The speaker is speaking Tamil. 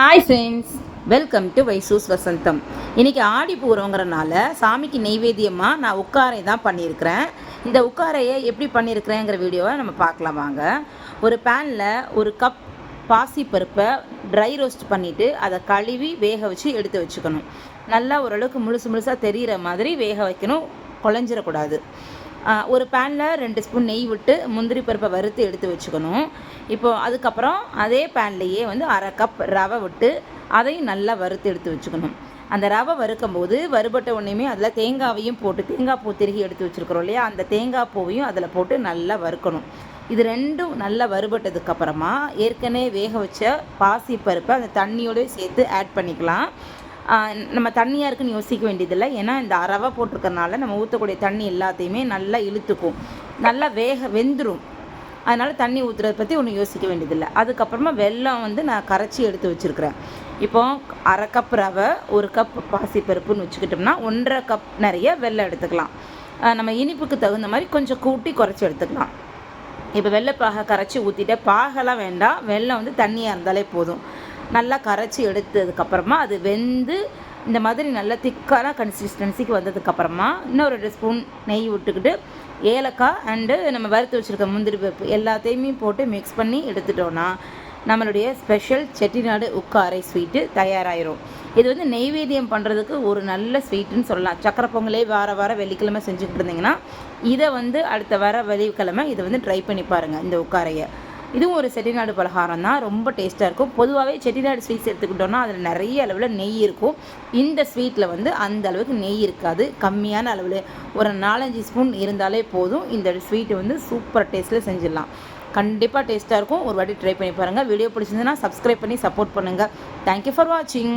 Hi friends welcome to வைசூஸ் Vasantham இன்றைக்கி ஆடி பூரங்கிறனால சாமிக்கு நெய்வேத்தியமாக நான் உட்காரை தான் பண்ணியிருக்கிறேன். இந்த உட்காரையை எப்படி பண்ணியிருக்கிறேங்கிற வீடியோவை நம்ம பார்க்கலாம் வாங்க. ஒரு பேனில் ஒரு கப் பாசி பருப்பை ட்ரை ரோஸ்ட் பண்ணிவிட்டு அதை கழுவி வேக வச்சு எடுத்து வச்சுக்கணும். நல்லா ஓரளவுக்கு முழுசு முழுசாக தெரிகிற மாதிரி வேக வைக்கணும். குழஞ்சிடக்கூடாது ஒரு பேனில் ரெண்டு ஸ்பூன் நெய் விட்டு முந்திரி பருப்பை வறுத்து எடுத்து வச்சுக்கணும். இப்போது அதுக்கப்புறம் அதே பேன்லேயே வந்து அரை கப் ரவை விட்டு அதையும் நல்லா வறுத்து எடுத்து வச்சுக்கணும். அந்த ரவை வறுக்கும் போது வறுபட்ட உடனேயுமே அதில் தேங்காவையும் போட்டு தேங்காய் பூ திருகி எடுத்து வச்சுருக்குறோம் இல்லையா? அந்த தேங்காய் பூவையும் அதில் போட்டு நல்லா வறுக்கணும். இது ரெண்டும் நல்லா வறுபட்டதுக்கப்புறமா ஏற்கனவே வேக வச்ச பாசி பருப்பை அந்த தண்ணியோடய சேர்த்து ஆட் பண்ணிக்கலாம். நம்ம தண்ணியாக இருக்குன்னு யோசிக்க வேண்டியதில்லை. ஏன்னா இந்த ரவை போட்டிருக்கறனால நம்ம ஊற்றக்கூடிய தண்ணி எல்லாத்தையுமே நல்லா இழுத்துக்கும். நல்லா வேக வெந்துடும் அதனால் தண்ணி ஊற்றுறத பற்றி ஒன்றும் யோசிக்க வேண்டியதில்லை. அதுக்கப்புறமா வெல்லம் வந்து நான் கரைச்சி எடுத்து வச்சுருக்கிறேன். இப்போ அரை கப் ரவை ஒரு கப் பாசிப்பருப்புன்னு வச்சுக்கிட்டோம்னா ஒன்றரை கப் நிறைய வெல்லம் எடுத்துக்கலாம். நம்ம இனிப்புக்கு தகுந்த மாதிரி கொஞ்சம் கூட்டி குறைச்சி எடுத்துக்கலாம். இப்போ வெள்ளைப்பாகை கரைச்சி ஊற்றிட்டு பாகெல்லாம் வேண்டாம். வெள்ளம் வந்து தண்ணியாக இருந்தாலே போதும். நல்லா கரைச்சி எடுத்ததுக்கப்புறமா அது வெந்து இந்த மாதிரி நல்ல திக்கான கன்சிஸ்டன்சிக்கு வந்ததுக்கப்புறமா இன்னும் ரெண்டு ஸ்பூன் நெய் விட்டுக்கிட்டு ஏலக்காய் அண்டு நம்ம வறுத்து வச்சுருக்க முந்திரி பருப்பு எல்லாத்தையுமே போட்டு மிக்ஸ் பண்ணி எடுத்துட்டோன்னா நம்மளுடைய ஸ்பெஷல் செட்டிநாடு உக்காரை ஸ்வீட்டு தயாராகிரும் இது வந்து நெய்வேத்தியம் பண்ணுறதுக்கு ஒரு நல்ல ஸ்வீட்டுன்னு சொல்லலாம். சக்கரை பொங்கலே வார வாரம் வெள்ளிக்கிழமை செஞ்சுக்கிட்டு இருந்தீங்கன்னா இதை வந்து அடுத்த வார வெள்ளிக்கிழமை இதை வந்து ட்ரை பண்ணி பாருங்கள் இந்த உக்காரையை. இதுவும் ஒரு செட்டிநாடு பலகாரம் தான். ரொம்ப டேஸ்ட்டாக இருக்கும். பொதுவாகவே செட்டிநாடு ஸ்வீட்ஸ் எடுத்துக்கிட்டோம்னா அதில் நிறைய அளவில் நெய் இருக்கும். இந்த ஸ்வீட்டில் வந்து அந்த அளவுக்கு நெய் இருக்காது. கம்மியான அளவில் ஒரு நாலஞ்சு ஸ்பூன் இருந்தாலே போதும். இந்த ஸ்வீட்டு வந்து சூப்பர் டேஸ்ட்டில் செஞ்சிடலாம். கண்டிப்பாக டேஸ்ட்டாக இருக்கும். ஒரு வாட்டி ட்ரை பண்ணி பாருங்கள் வீடியோ பிடிச்சிருந்ததுன்னா சப்ஸ்கிரைப் பண்ணி சப்போர்ட் பண்ணுங்கள் தேங்க்யூ ஃபார் வாட்சிங்